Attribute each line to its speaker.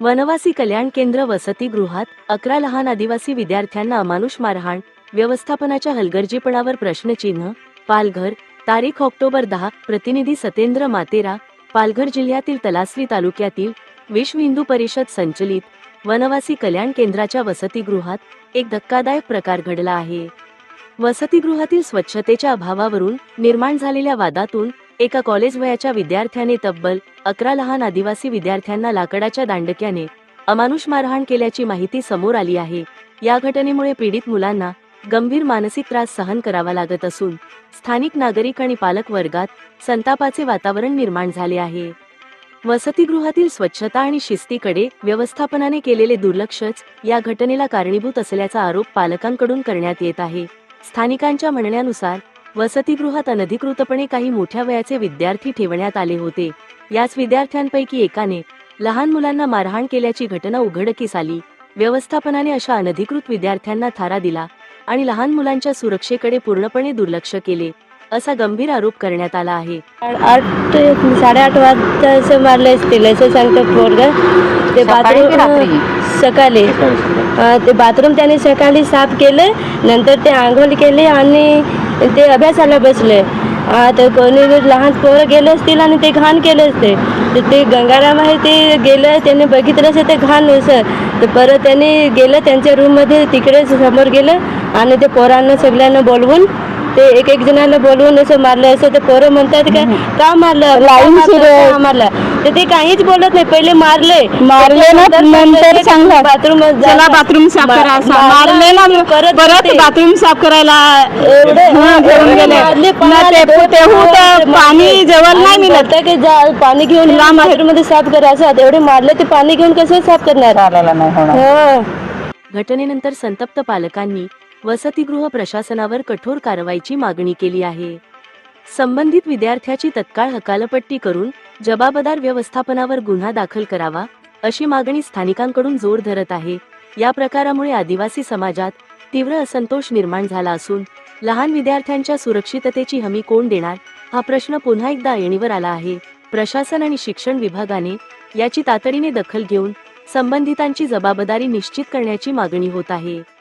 Speaker 1: वनवासी कल्याण केंद्र वसतिगृहात अकरा लहान आदिवासी विद्यार्थ्यांना अमानुष मारहाण व्यवस्थापनाच्या हलगर्जीपणावर प्रश्नचिन्ह पालघर तारीख ऑक्टोबर दहा प्रतिनिधी सतेंद्र मातेरा पालघर जिल्ह्यातील तलासरी तालुक्यातील विश्व हिंदू परिषद संचलित वनवासी कल्याण केंद्राच्या वसतिगृहात एक धक्कादायक प्रकार घडला आहे. वसतिगृहातील स्वच्छतेच्या अभावावरून निर्माण झालेल्या वादातून एका कॉलेज वयाच्या विद्यार्थ्याने तब्बल अकरा लहान आदिवासी विद्यार्थ्यांना लाकडाच्या दांडक्याने अमानुष मारहाण केल्याची माहिती समोर आली आहे. या घटनेमुळे पीडित मुलांना गंभीर मानसिक त्रास सहन करावा लागत असून स्थानिक नागरिक आणि पालक वर्गात संतापाचे वातावरण निर्माण झाले आहे. वसतिगृहातील स्वच्छता आणि शिस्तीकडे व्यवस्थापनाने केलेले दुर्लक्षच या घटनेला कारणीभूत असल्याचा आरोप पालकांकडून करण्यात येत आहे. स्थानिकांच्या म्हणण्यानुसार वसतिगृहात अनधिकृतपणे काही मोठ्या वयाचे विद्यार्थी ठेवण्यात आले होते. याच विद्यार्थ्यांपैकी एकाने लहान मुलांना मारहाण केल्याची घटना उघडकीस आली. व्यवस्थापनाने अशा अनधिकृत विद्यार्थ्यांना थारा दिला आणि लहान मुलांच्या सुरक्षेकडे पूर्णपणे दुर्लक्ष केले असा गंभीर आरोप करण्यात आला आहे.
Speaker 2: आठ साडेआठ वाजता असं मारले असतील असं सांगतं पोरग. ते बाथरूम सकाळी. ते बाथरूम त्याने सकाळी साफ केलं नंतर ते आंघोळ केली आणि ते अभ्यासाला बसले. आता कोणी लहान पोरं गेले असतील आणि ते घाण केले असते. तर ते गंगाराम आहे ते गेलं त्याने बघितलं असं ते घाण असं. तर परत त्याने गेलं त्यांच्या रूममध्ये तिकडे समोर गेलं आणि ते पोरांना सगळ्यांना बोलवून ते एक एक जणाला बोलवून असं मारलं असं ते पोरं म्हणतात का का मारलं? लाईन मारलं? तर ते काहीच बोलत नाही. पहिले मारले.
Speaker 3: मारले ना, नंतर.
Speaker 2: बाथरूम
Speaker 3: चला बाथरूम साफ करा असं मारले ना
Speaker 2: परत
Speaker 3: परत बाथरूम साफ करायला हा, घेऊन गेले. पाणी जेवण नाही मिळत.
Speaker 2: की जा पाणी घेऊन लांबमध्ये साफ करा असं एवढे मारले ते पाणी घेऊन कसं साफ करणार?
Speaker 3: नाही होणार.
Speaker 2: हा.
Speaker 1: घटनेनंतर संतप्त पालकांनी वसतिगृह प्रशासनावर कठोर कारवाईची मागणी केली आहे. संबंधित विद्यार्थ्याची तत्काळ हकालपट्टी करून जबाबदार व्यवस्थापनावर गुन्हा दाखल करावा अशी मागणी स्थानिकांकडून जोर धरत आहे. या प्रकारामुळे आदिवासी समाजात तीव्र असंतोष निर्माण झाला असून लहान विद्यार्थ्यांच्या सुरक्षिततेची हमी कोण देणार हा प्रश्न पुन्हा एकदा येणीवर आला आहे. प्रशासन आणि शिक्षण विभागाने याची तातडीने दखल घेऊन संबंधितांची जबाबदारी निश्चित करण्याची मागणी होत आहे.